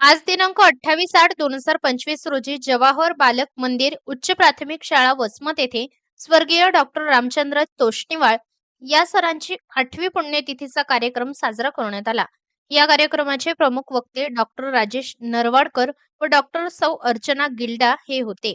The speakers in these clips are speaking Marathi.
आज दिनांक अठ्ठावीस आठ दोन हजार पंचवीस रोजी जवाहर बालक मंदिर उच्च प्राथमिक शाळा वसमत येथे स्वर्गीय डॉक्टर रामचंद्र तोष्णीवाळ या सरांची आठवी पुण्यतिथीचा कार्यक्रम साजरा करण्यात आला. या कार्यक्रमाचे प्रमुख वक्ते डॉक्टर राजेश नरवाडकर व डॉक्टर सौ अर्चना गिल्डा हे होते.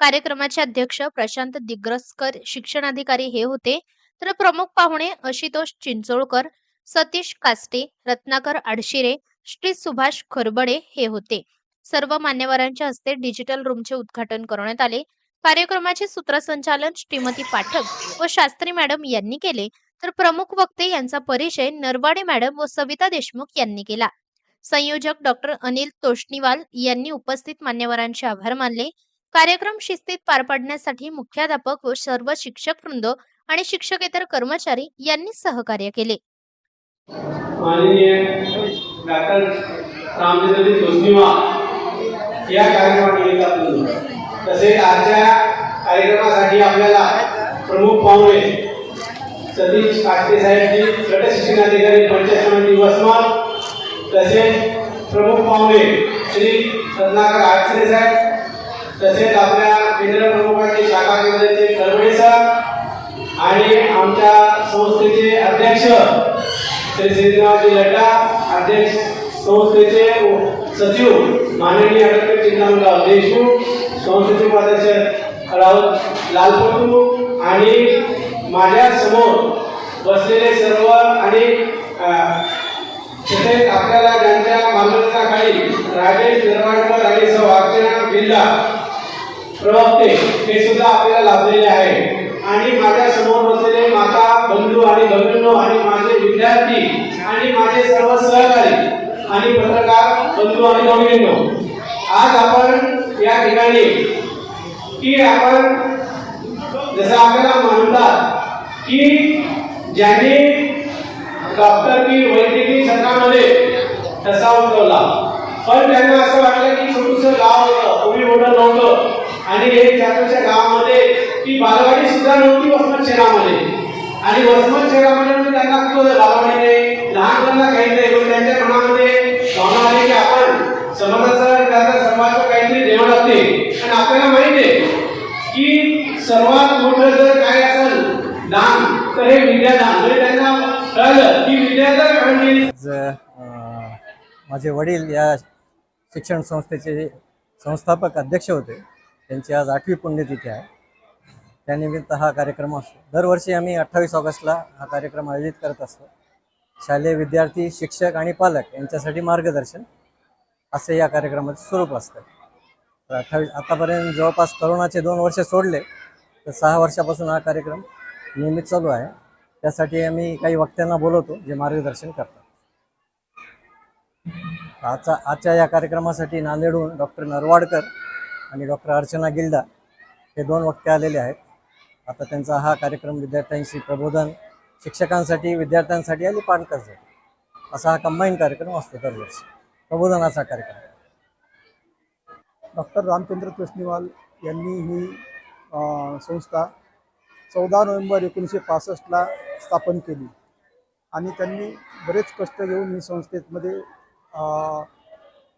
कार्यक्रमाचे अध्यक्ष प्रशांत दिग्रसकर शिक्षणाधिकारी हे होते. तर प्रमुख पाहुणे आशुतोष चिंचोळकर सतीश कास्टे रत्नाकर आडशिरे श्री सुभाष खरबडे हे होते. सर्व मान्यवरांच्या हस्ते डिजिटल रूमचे उद्घाटन करण्यात आले. कार्यक्रमाचे सूत्रसंचालन श्रीमती पाठक व शास्त्री मॅडम यांनी केले. तर प्रमुख वक्ते यांचा परिचय नरवाडे मॅडम व सविता देशमुख यांनी केला. संयोजक डॉक्टर अनिल तोष्णीवाल यांनी उपस्थित मान्यवरांचे आभार मानले. कार्यक्रम शिस्तीत पार पाडण्यासाठी मुख्याध्यापक व सर्व शिक्षक वृंद आणि शिक्षकेतर कर्मचारी यांनी सहकार्य केले. डॉक्टर रामचंद्रजी तोष्णीवाल या कार्यक्रमानिमित्तातून तसेच आजच्या कार्यक्रमासाठी आपल्याला प्रमुख पाहुणे सतीश काष्टे साहेबजी गट शिक्षणाधिकारी पंचायत समिती वसमत तसेच प्रमुख पाहुणे श्री रत्नाकर आडसरे साहेब तसेच आपल्या केंद्र प्रमुखांचे शाखा केंद्राचे करवडे सर आणि आमच्या संस्थेचे अध्यक्ष श्री श्रीनिवासजी लड्डा अध्यक्ष संस्थेचे सचिव माननीय डॉक्टर चिंतामणराव देशमुख संस्थेचे उपाध्यक्ष राहुल लालपटू आणि माझ्यासमोर बसलेले सर्व आणि तसेच आपल्याला ज्यांच्या मार्गदर्शनाखाली राजेश निर्माणकर आणि सौ अर्चना जिल्हा प्रवक्ते हे सुद्धा आपल्याला लाभलेले आहे आणि माझ्यासमोर आणि भगिनींनो आणि माझे विद्यार्थी आणि माझे सर्व सहकारी आणि पत्रकार बंधू आणि भगिनींनो आज आपण या ठिकाणी की आपण जसं आपल्याला म्हणतात की ज्यांनी डॉक्टर की वैद्यकीय क्षेत्रामध्ये ठसा उमटवला पण त्यांना असं वाटलं की छोटूस गाव होतं कोणी मोठं नव्हतं. आणि एक छोट्याशा गावामध्ये ती बालवाडी सुद्धा नव्हती वसमत शहरामध्ये आणि वर्तमान शहरामध्ये म्हणजे त्यांना कुठं बालवाडी नाही लहानपणा काही नाही पण त्यांच्या मनामध्ये भावना आली की आपण समाजाचं त्यांचा समाजाचं काहीतरी देणं असते आणि आपल्याला माहिती आहे की सर्वात मोठं जर काय असेल दान तर हे विद्यादान म्हणजे त्यांना कळलं की विद्यादान म्हणजे माझे वडील या शिक्षण संस्थेचे संस्थापक अध्यक्ष होते. त्यांची आज आठवी पुण्यतिथी आहे. त्यानिमित्त हा कार्यक्रम असतो. दरवर्षी आम्ही अठ्ठावीस ऑगस्टला हा कार्यक्रम आयोजित करत असतो. शालेय विद्यार्थी शिक्षक आणि पालक यांच्यासाठी मार्गदर्शन असे या कार्यक्रमाचे स्वरूप असतं. तर अठ्ठावीस आतापर्यंत जवळपास करोनाचे दोन वर्ष सोडले तर सहा वर्षापासून हा कार्यक्रम नियमित चालू आहे. त्यासाठी आम्ही काही वक्त्यांना बोलवतो जे मार्गदर्शन करतात. आजचा आजच्या या कार्यक्रमासाठी नांदेडहून डॉक्टर नरवाडकर आणि डॉक्टर अर्चना गिल्डा हे दोन वक्ते आलेले आहेत. आता त्यांचा हा कार्यक्रम विद्यार्थ्यांशी प्रबोधन शिक्षकांसाठी विद्यार्थ्यांसाठी आणि पालकांसाठी असा हा कंबाईन कार्यक्रम असतो दरवर्षी. प्रबोधनाचा कार्यक्रम. डॉक्टर रामचंद्र कृष्णीवाल यांनी ही संस्था चौदा नोव्हेंबर एकोणीसशे पासष्टला स्थापन केली. आणि त्यांनी बरेच कष्ट घेऊन ही संस्थेमध्ये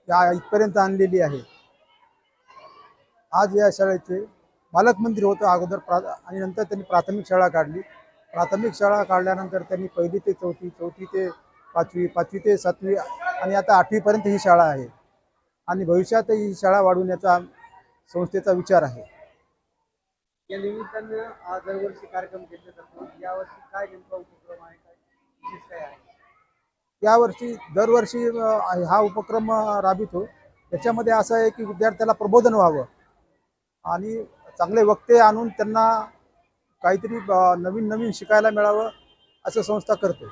या इथपर्यंत आणलेली आहे. आज या शाळेचे बालक मंदिर होतं अगोदर प्रा आणि नंतर त्यांनी प्राथमिक शाळा काढली. प्राथमिक शाळा काढल्यानंतर त्यांनी पहिली ते चौथी चौथी ते पाचवी पाचवी ते सातवी आणि आता आठवीपर्यंत ही शाळा आहे. आणि भविष्यातही ही शाळा वाढवण्याचा संस्थेचा विचार आहे. या निमित्तानं दरवर्षी कार्यक्रम घेतले जातो. यावर्षी काय नेमका उपक्रम आहे? काय विशेष काय आहे? यावर्षी दरवर्षी हा उपक्रम अ, राबवितो त्याच्यामध्ये असं आहे की विद्यार्थ्याला प्रबोधन व्हावं. आणि चांगले वक्ते आणून त्यांना काहीतरी नवीन नवीन शिकायला मिळावं असं संस्था करते.